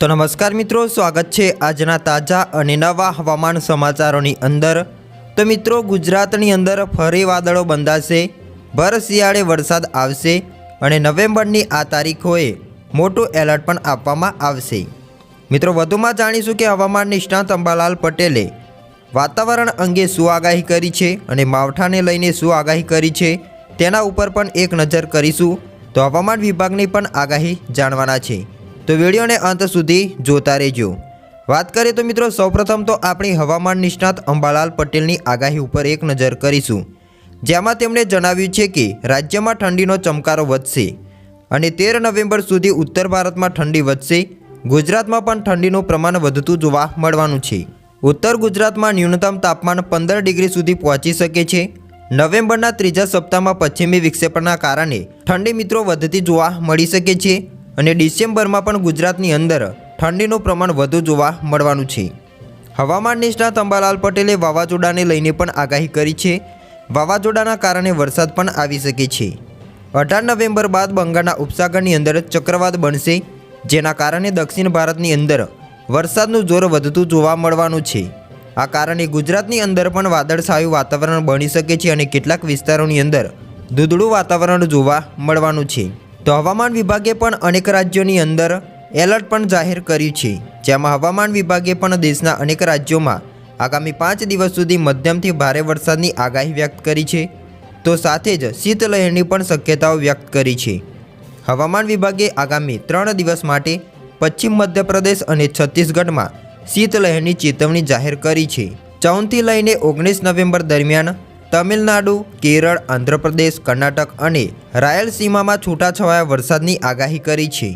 તો નમસ્કાર મિત્રો, સ્વાગત છે આજના તાજા અને નવા હવામાન સમાચારોની અંદર. તો મિત્રો, ગુજરાતની અંદર ફરી વાદળો બંધાશે, ભર શિયાળે વરસાદ આવશે અને નવેમ્બરની આ તારીખોએ મોટું એલર્ટ પણ આપવામાં આવશે. મિત્રો, વધુમાં જાણીશું કે હવામાન નિષ્ણાત અંબાલાલ પટેલે વાતાવરણ અંગે શું આગાહી કરી છે અને માવઠાને લઈને શું આગાહી કરી છે તેના ઉપર પણ એક નજર કરીશું. તો હવામાન વિભાગની પણ આગાહી જાણવાના છે. તો વિડીયોને અંત સુધી જોતા રહેજો. વાત કરીએ તો મિત્રો, સૌપ્રથમ તો આપણી હવામાન નિષ્ણાત અંબાલાલ પટેલની આગાહી ઉપર એક નજર કરીશું. જેમાં તેમણે જણાવ્યું છે કે, રાજ્યમાં ઠંડીનો ચમકારો વધશે અને તેર નવેમ્બર સુધી ઉત્તર ભારતમાં ઠંડી વધશે. ગુજરાતમાં પણ ઠંડીનું પ્રમાણ વધતું જોવા મળવાનું છે. ઉત્તર ગુજરાતમાં ન્યૂનતમ તાપમાન પંદર ડિગ્રી સુધી પહોંચી શકે છે. નવેમ્બરના ત્રીજા સપ્તાહમાં પશ્ચિમી વિક્ષેપના કારણે ઠંડી મિત્રો વધતી જોવા મળી શકે છે. અને ડિસેમ્બરમાં પણ ગુજરાતની અંદર ઠંડીનું પ્રમાણ વધુ જોવા મળવાનું છે. હવામાન નિષ્ણાત અંબાલાલ પટેલે વાવાઝોડાને લઈને પણ આગાહી કરી છે. વાવાઝોડાના કારણે વરસાદ પણ આવી શકે છે. અઢાર નવેમ્બર બાદ બંગાળના ઉપસાગરની અંદર ચક્રવાત બનશે, જેના કારણે દક્ષિણ ભારતની અંદર વરસાદનું જોર વધતું જોવા મળવાનું છે. આ કારણે ગુજરાતની અંદર પણ વાદળછાયું વાતાવરણ બની શકે છે અને કેટલાક વિસ્તારોની અંદર ધૂંધળું વાતાવરણ જોવા મળવાનું છે. તો હવામાન વિભાગે પણ અનેક રાજ્યોની અંદર એલર્ટ પણ જાહેર કર્યું છે. જેમાં હવામાન વિભાગે પણ દેશના અનેક રાજ્યોમાં આગામી પાંચ દિવસ સુધી મધ્યમથી ભારે વરસાદની આગાહી વ્યક્ત કરી છે. તો સાથે જ શીતલહેરની પણ શક્યતાઓ વ્યક્ત કરી છે. હવામાન વિભાગે આગામી ત્રણ દિવસ માટે પશ્ચિમ મધ્યપ્રદેશ અને છત્તીસગઢમાં શીતલહેરની ચેતવણી જાહેર કરી છે. ચૌદથી લઈને ઓગણીસ નવેમ્બર દરમિયાન તમિલનાડુ કેરળ આંધ્રપ્રદેશ કર્ણાટક અને રાયલસીમામાં છૂટાછવાયા વરસાદની આગાહી કરી છે.